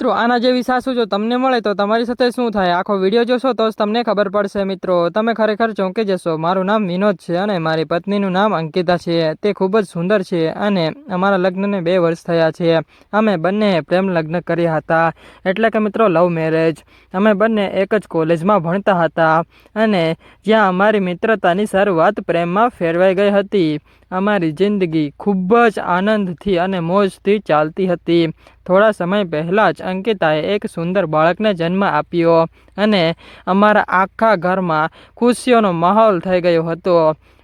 મિત્રો, આના જેવી સાસુ જો તમને મળે તો તમારી સાથે શું થાય? આખો વીડિયો જોશો તો જ તમને ખબર પડશે મિત્રો. તમે ખરેખર ચોંકી જશો. મારું નામ વિનોદ છે અને મારી પત્નીનું નામ અંકિતા છે. તે ખૂબ જ સુંદર છે અને અમારા લગ્નને બે વર્ષ થયા છે. અમે બંને પ્રેમ લગ્ન કર્યા હતા. એટલે કે મિત્રો લવ મેરેજ અમે બંને એક જ કોલેજમાં ભણતા હતા અને જ્યાં અમારી મિત્રતાની શરૂઆત પ્રેમમાં ફેરવાઈ ગઈ હતી. અમારી જિંદગી ખૂબ જ આનંદથી અને મોજથી ચાલતી હતી. થોડા સમય પહેલાં જ અંકિતાએ એક સુંદર બાળકને જન્મ આપ્યો અને અમારા આખા ઘરમાં ખુશીઓનો માહોલ થઈ ગયો હતો.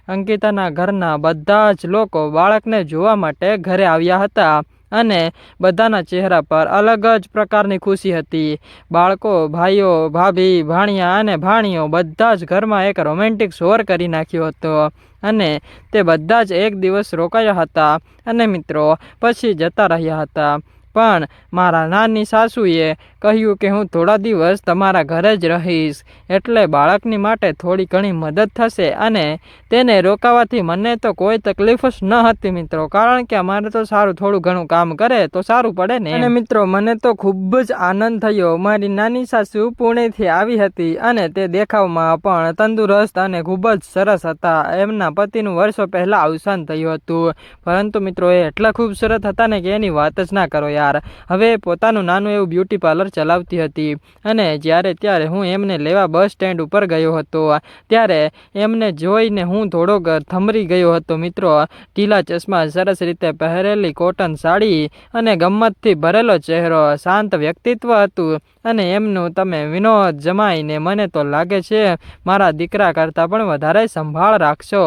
અંકિતાના ઘરના બધા જ લોકો બાળકને જોવા માટે ઘરે આવ્યા હતા. અને બધાના ચહેરા પર અલગ જ પ્રકારની ખુશી હતી. બાળકો, ભાઈઓ, ભાભી, ભાણિયા અને ભાણીઓ બધા જ ઘરમાં એક રોમેન્ટિક શોર કરી નાખ્યો હતો અને તે બધા જ એક દિવસ રોકાયા હતા અને મિત્રો, પછી જતા રહ્યા હતા. પણ મારા નાની સાસુએ કહ્યું કે હું થોડા દિવસ તમારા ઘરે જ રહીશ, એટલે બાળકની માટે થોડી ઘણી મદદ થશે અને તેને રોકાવાથી મને તો કોઈ તકલીફ જ ન હતી મિત્રો, કારણ કે અમારે તો સારું થોડું ઘણું કામ કરે તો સારું પડે ને. અને મિત્રો, મને તો ખૂબ જ આનંદ થયો. મારી નાની સાસુ પુણેથી આવી હતી અને તે દેખાવમાં પણ તંદુરસ્ત અને ખૂબ જ સરસ હતા. એમના પતિનું વર્ષો પહેલાં અવસાન થયું હતું. પરંતુ મિત્રો, એ એટલા ખૂબસૂરત હતા ને કે એની વાત જ ના કરો યાર. યાર હવે પોતાનું નાનું એવું બ્યુટી પાર્લર ચલાવતી હતી અને જ્યારે ત્યારે હું એમને લેવા બસ સ્ટેન્ડ ઉપર ગયો હતો. ત્યારે એમને જોઈને હું થોડો થમરી ગયો હતો. મિત્રો, ઢીલા ચશ્મા સરસ રીતે પહેરેલી કોટન સાડી અને ગમ્મતથી ભરેલો ચહેરો શાંત વ્યક્તિત્વ હતું અને એમનું તમે વિનોદ જમાઈને મને તો લાગે છે મારા દીકરા કરતાં પણ વધારે સંભાળ રાખશો.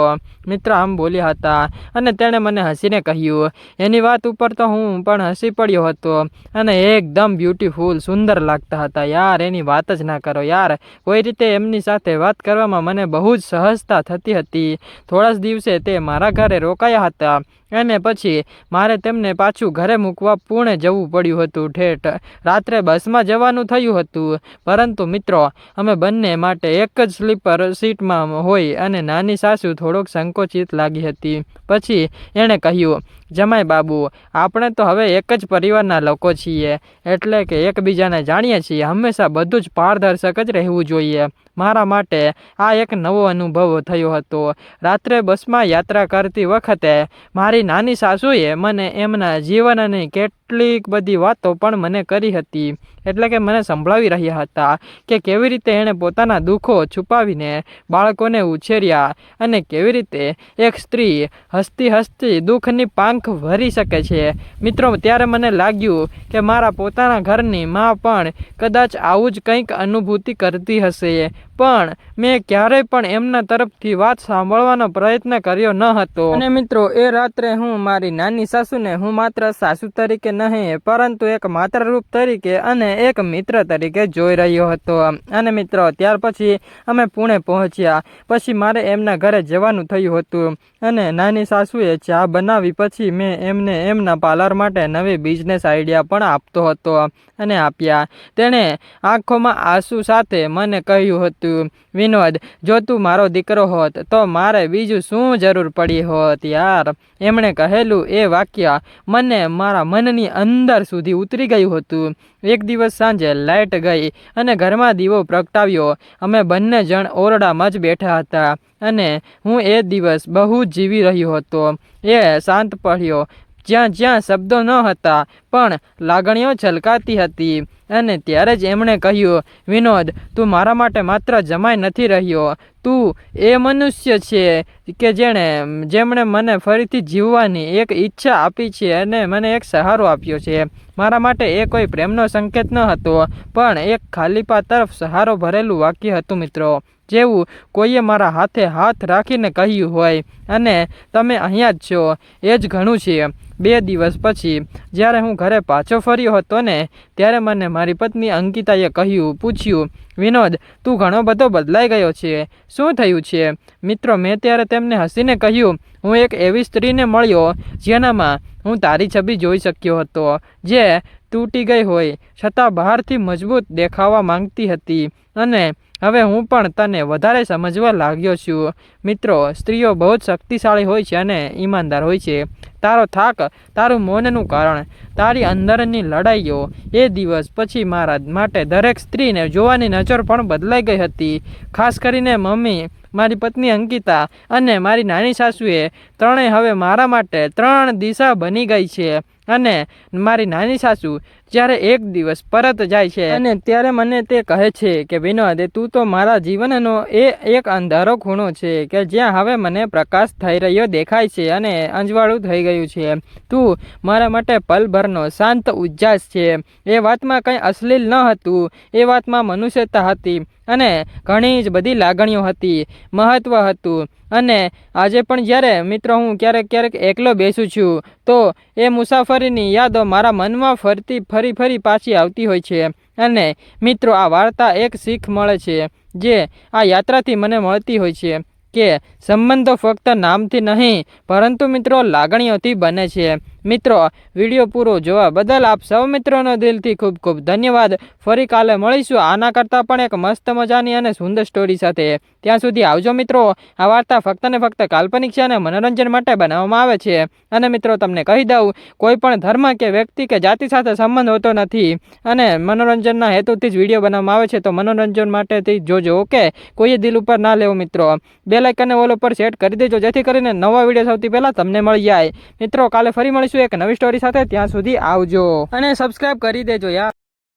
મિત્ર આમ બોલ્યા હતા અને તેણે મને હસીને કહ્યું, એની વાત ઉપર તો હું પણ હસી પડ્યો હતો અને એકદમ બ્યુટીફુલ સુંદર લાગતા હતા. યાર, એની વાત જ ના કરો યાર. કોઈ રીતે એમની સાથે વાત કરવામાં મને બહુ જ સહજતા થતી હતી. થોડા જ દિવસે તે મારા ઘરે રોકાયા હતા અને પછી મારે તેમને પાછું ઘરે મૂકવા પૂણે જવું પડ્યું હતું ઠેઠ. રાત્રે બસમાં જવાનું થયું હતું. પરંતુ મિત્રો, અમે બંને માટે એક જ સ્લીપર સીટમાં હોય અને નાની સાસુ થોડોક સંકોચિત લાગી હતી. પછી એણે કહ્યું જમાઈ બાબુ, આપણે તો હવે એક જ પરિવારના લોકો છીએ. એટલે કે એકબીજાને જાણીએ છીએ. હંમેશા બધું જ પારદર્શક જ રહેવું જોઈએ. મારા માટે આ એક નવો અનુભવ થયો હતો. રાત્રે બસમાં યાત્રા કરતી વખતે મારી નાની સાસુએ મને એમના જીવનની કેટલીક બધી વાતો પણ મને કરી હતી. એટલે કે મને સંભળાવી રહ્યા હતા કે કેવી રીતે એણે પોતાના દુઃખો છુપાવીને બાળકોને ઉછેર્યા અને કેવી રીતે એક સ્ત્રી હસતી હસતી દુઃખની પાંખ ભરી શકે છે. મિત્રો, ત્યારે મને લાગ્યું કે મારા પોતાના ઘરની માં પણ કદાચ આવું જ કંઈક અનુભૂતિ કરતી હશે. પણ મેં ક્યારેય પણ એમના તરફથી વાત સાંભળવાનો પ્રયત્ન કર્યો ન હતો. અને મિત્રો, એ રાત્રે હું મારી નાની સાસુને હું માત્ર સાસુ તરીકે નહીં, પરંતુ એક માત્ર રૂપ તરીકે અને એક મિત્ર તરીકે જોઈ રહ્યો હતો. અને મિત્રો, ત્યાર પછી અમે પુણે પહોંચ્યા. પછી મારે એમના ઘરે જવાનું થયું હતું. અને નાની સાસુએ ચા બનાવી, પછી મેં એમને એમના પાર્લર માટે નવી બિઝનેસ આઈડિયા પણ આપતો હતો અને આપ્યા. તેણે આંખોમાં આંસુ સાથે મને કહ્યું હતું હતું વિનોદ, જો તું મારો દીકરો હોત, તો મારે બીજું શું જરૂર પડી હોત યાર? એમણે કહેલું એ વાક્ય મને મારા મનની અંદર સુધી ઉતરી ગયું હતું. એક દિવસ સાંજે લાઇટ ગઈ અને ઘરમાં દીવો પ્રગટાવ્યો. અમે બંને જણ ઓરડામાં જ બેઠા હતા અને હું એ દિવસ બહુ જીવી રહ્યો હતો. એ શાંત પડ્યો. જ્યાં જ્યાં શબ્દો ન હતા પણ લાગણીઓ છલકાતી હતી. અને ત્યારે જ એમણે કહ્યું, વિનોદ, તું મારા માટે માત્ર જમાઈ નથી રહ્યો. તું એ મનુષ્ય છે કે જેણે, જેમણે મને ફરીથી જીવવાની એક ઈચ્છા આપી છે અને મને એક સહારો આપ્યો છે. મારા માટે એ કોઈ પ્રેમનો સંકેત ન હતો, પણ એક ખાલીપા તરફ સહારો ભરેલું વાક્ય હતું, મિત્રો. જેવું કોઈએ મારા હાથે હાથ રાખીને કહ્યું હોય અને તમે અહીંયા જ છો. એ જ ઘણું છે. બે દિવસ પછી, જ્યારે હું ઘરે પાછો ફર્યો હતો ને, ત્યારે મને મારી પત્ની અંકિતાએ કહ્યું, પૂછ્યું, વિનોદ, તું ઘણો બધો બદલાઈ ગયો છે. શું થયું છે? મિત્રો, મેં ત્યારે તેમને હસીને કહ્યું, હું એક એવી સ્ત્રીને મળ્યો, જેનામાં હું તારી છબી જોઈ શક્યો હતો, જે તૂટી ગઈ હોય, છતાં બહારથી મજબૂત દેખાવા માંગતી હતી. અને હવે હું પણ તને વધારે સમજવા લાગ્યો છું. મિત્રો, સ્ત્રીઓ બહુ જ શક્તિશાળી હોય છે અને ઈમાનદાર હોય છે. તારો થાક તારું મૌનનું કારણ, તારી અંદરની લડાઈઓ, એ દિવસ પછી મારા માટે દરેક સ્ત્રીને જોવાની નજર પણ બદલાઈ ગઈ હતી. ખાસ કરીને મમ્મી, મારી પત્ની અંકિતા અને મારી નાની સાસુએ, ત્રણેય હવે મારા માટે ત્રણ દિશા બની ગઈ છે. અને મારી નાની સાસુ જ્યારે એક દિવસ પરત જાય છે અને ત્યારે મને તે કહે છે કે, વિનોદ, તું તો મારા જીવનનો એ એક અંધારો ખૂણો છે કે જ્યાં હવે મને પ્રકાશ થઈ રહ્યો દેખાય છે અને અંજવાળું થઈ ગયું છે. તું મારા માટે પલભરનો શાંત ઉજ્જાસ છે. એ વાતમાં કંઈ અશ્લીલ ન હતું. એ વાતમાં મનુષ્યતા હતી. અને ઘણી જ બધી લાગણીઓ હતી મહત્ત્વ હતું. અને આજે પણ જ્યારે, મિત્રો, હું ક્યારેક ક્યારેક એકલો બેસું છું, તો એ મુસાફરીની યાદો મારા મનમાં ફરતી, ફરી ફરી પાછી આવતી હોય છે. અને, મિત્રો, આ વાર્તા એક શીખ મળે છે, જે આ યાત્રાથી મને મળતી હોય છે, કે સંબંધો ફક્ત નામથી નહીં, પરંતુ, મિત્રો, લાગણીઓથી બને છે. મિત્રો, વીડિયો પૂરો જોવા બદલ આપ સૌ મિત્રોનો દિલથી ખૂબ ખૂબ ધન્યવાદ. ફરી કાલે મળીશું. આના કરતાં પણ એક મસ્ત મજાની અને સુંદર સ્ટોરી સાથે. ત્યાં સુધી આવજો મિત્રો. આ વાર્તા ફક્ત ને ફક્ત કાલ્પનિક છે અને મનોરંજન માટે બનાવવામાં આવે છે. અને મિત્રો, તમને કહી દઉં, કોઈ પણ ધર્મ કે વ્યક્તિ કે જાતિ સાથે સંબંધ હોતો નથી. અને મનોરંજનના હેતુથી જ વીડિયો બનાવવામાં આવે છે, તો મનોરંજન માટેથી જોજો, ઓકે? કોઈએ દિલ ઉપર ના લેવો મિત્રો. બે લાઇકને ઓલ ઉપર સેટ કરી દેજો, જેથી કરીને નવા વીડિયો સૌથી પહેલાં તમને મળી જાય. મિત્રો, કાલે ફરી મળીશું. એક નવી સ્ટોરી સાથે. ત્યાં સુધી આવજો. અને સબસ્ક્રાઈબ કરી દેજો યાર.